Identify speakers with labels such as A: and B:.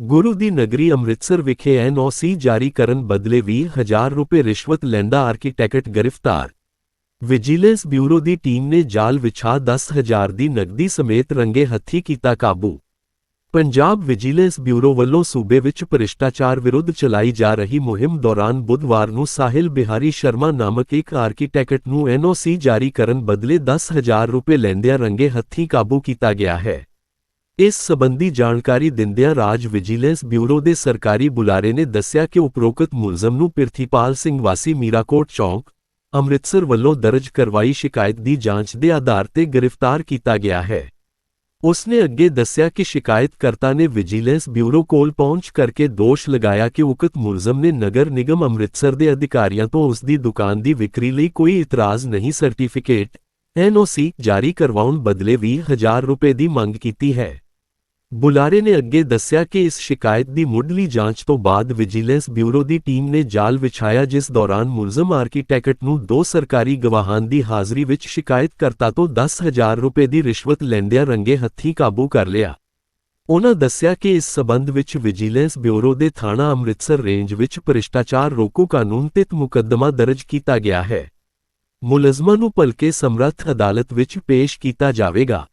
A: ਗੁਰੂ ਦੀ ਨਗਰੀ ਅੰਮ੍ਰਿਤਸਰ ਵਿਖੇ ਐਨਓਸੀ ਜਾਰੀ ਕਰਨ ਬਦਲੇ 20000 ਰੁਪਏ ਰਿਸ਼ਵਤ ਲੈਂਦਾ ਆਰਕੀਟੈਕਟ ਗ੍ਰਿਫਤਾਰ ਵਿਜੀਲੈਂਸ ਬਿਊਰੋ ਦੀ ਟੀਮ ਨੇ ਜਾਲ ਵਿਛਾ 10000 ਦੀ ਨਕਦੀ ਸਮੇਤ ਰੰਗੇ ਹੱਥੀ ਕੀਤਾ ਕਾਬੂ ਪੰਜਾਬ ਵਿਜੀਲੈਂਸ ਬਿਊਰੋ ਵੱਲੋਂ ਸੂਬੇ ਵਿੱਚ ਭ੍ਰਿਸ਼ਟਾਚਾਰ ਵਿਰੁੱਧ ਚਲਾਈ ਜਾ ਰਹੀ ਮੁਹਿੰਮ ਦੌਰਾਨ ਬੁੱਧਵਾਰ ਨੂੰ ਸਾਹਿਲ ਬਿਹਾਰੀ ਸ਼ਰਮਾ ਨਾਮਕ ਇੱਕ ਆਰਕੀਟੈਕਟ ਨੂੰ ਐਨਓਸੀ ਜਾਰੀ ਕਰਨ ਬਦਲੇ 10000 ਰੁਪਏ ਲੈਂਦਿਆਂ ਰੰਗੇ ਹੱਥੀਂ ਕਾਬੂ ਕੀਤਾ ਗਿਆ ਹੈ। ਇਸ ਸਬੰਧੀ ਜਾਣਕਾਰੀ ਦਿੰਦਿਆਂ ਰਾਜ ਵਿਜੀਲੈਂਸ ਬਿਊਰੋ ਦੇ ਸਰਕਾਰੀ ਬੁਲਾਰੇ ਨੇ ਦੱਸਿਆ ਕਿ ਉਪਰੋਕਤ ਮੁਲਜ਼ਮ ਨੂੰ ਪਿਰਥੀਪਾਲ ਸਿੰਘ ਵਾਸੀ ਮੀਰਾਕੋਟ ਚੌਂਕ, ਅੰਮ੍ਰਿਤਸਰ ਵੱਲੋਂ ਦਰਜ ਕਰਵਾਈ ਸ਼ਿਕਾਇਤ ਦੀ ਜਾਂਚ ਦੇ ਆਧਾਰ ਤੇ ਗ੍ਰਿਫਤਾਰ ਕੀਤਾ ਗਿਆ ਹੈ। ਉਸ ਨੇ ਅੱਗੇ ਦੱਸਿਆ ਕਿ ਸ਼ਿਕਾਇਤਕਰਤਾ ਨੇ ਵਿਜੀਲੈਂਸ ਬਿਊਰੋ ਕੋਲ ਪਹੁੰਚ ਕਰਕੇ ਦੋਸ਼ ਲਗਾਇਆ ਕਿ ਉਕਤ ਮੁਲਜ਼ਮ ਨੇ ਨਗਰ ਨਿਗਮ ਅੰਮ੍ਰਿਤਸਰ ਦੇ ਅਧਿਕਾਰੀਆਂ ਤੋਂ ਉਸ ਦੀ ਦੁਕਾਨ ਦੀ ਵਿਕਰੀ ਲਈ ਕੋਈ ਇਤਰਾਜ਼ ਨਹੀਂ ਸਰਟੀਫਿਕੇਟ। ਐਨਓਸੀ ਜਾਰੀ ਕਰਵਾਉਣ ਬਦਲੇ 20000 ਰੁਪਏ ਦੀ ਮੰਗ ਕੀਤੀ ਹੈ। ਬੁਲਾਰੇ ਨੇ ਅੱਗੇ ਦੱਸਿਆ ਕਿ ਇਸ ਸ਼ਿਕਾਇਤ ਦੀ ਮੁੱਢਲੀ ਜਾਂਚ ਤੋਂ ਬਾਅਦ ਵਿਜੀਲੈਂਸ ਬਿਊਰੋ ਦੀ ਟੀਮ ਨੇ ਜਾਲ ਵਿਛਾਇਆ, ਜਿਸ ਦੌਰਾਨ ਮੁਲਜ਼ਮ ਆਰਕੀਟੈਕਟ ਨੂੰ ਦੋ ਸਰਕਾਰੀ ਗਵਾਹਾਂ ਦੀ ਹਾਜ਼ਰੀ ਵਿੱਚ ਸ਼ਿਕਾਇਤਕਰਤਾ ਤੋਂ 10000 ਰੁਪਏ ਦੀ ਰਿਸ਼ਵਤ ਲੈਂਦਿਆਂ ਰੰਗੇ ਹੱਥੀਂ ਕਾਬੂ ਕਰ ਲਿਆ। ਉਨ੍ਹਾਂ ਦੱਸਿਆ ਕਿ ਇਸ ਸਬੰਧ ਵਿੱਚ ਵਿਜੀਲੈਂਸ ਬਿਊਰੋ ਦੇ ਥਾਣਾ ਅੰਮ੍ਰਿਤਸਰ ਰੇਂਜ ਵਿੱਚ ਭ੍ਰਿਸ਼ਟਾਚਾਰ ਰੋਕੂ ਕਾਨੂੰਨ ਤਹਿਤ ਮੁਕੱਦਮਾ ਦਰਜ ਕੀਤਾ ਗਿਆ ਹੈ। ਮੁਲਜ਼ਮਾਂ ਨੂੰ ਭਲਕੇ ਸਮਰੱਥ ਅਦਾਲਤ ਵਿੱਚ ਪੇਸ਼ ਕੀਤਾ ਜਾਵੇਗਾ।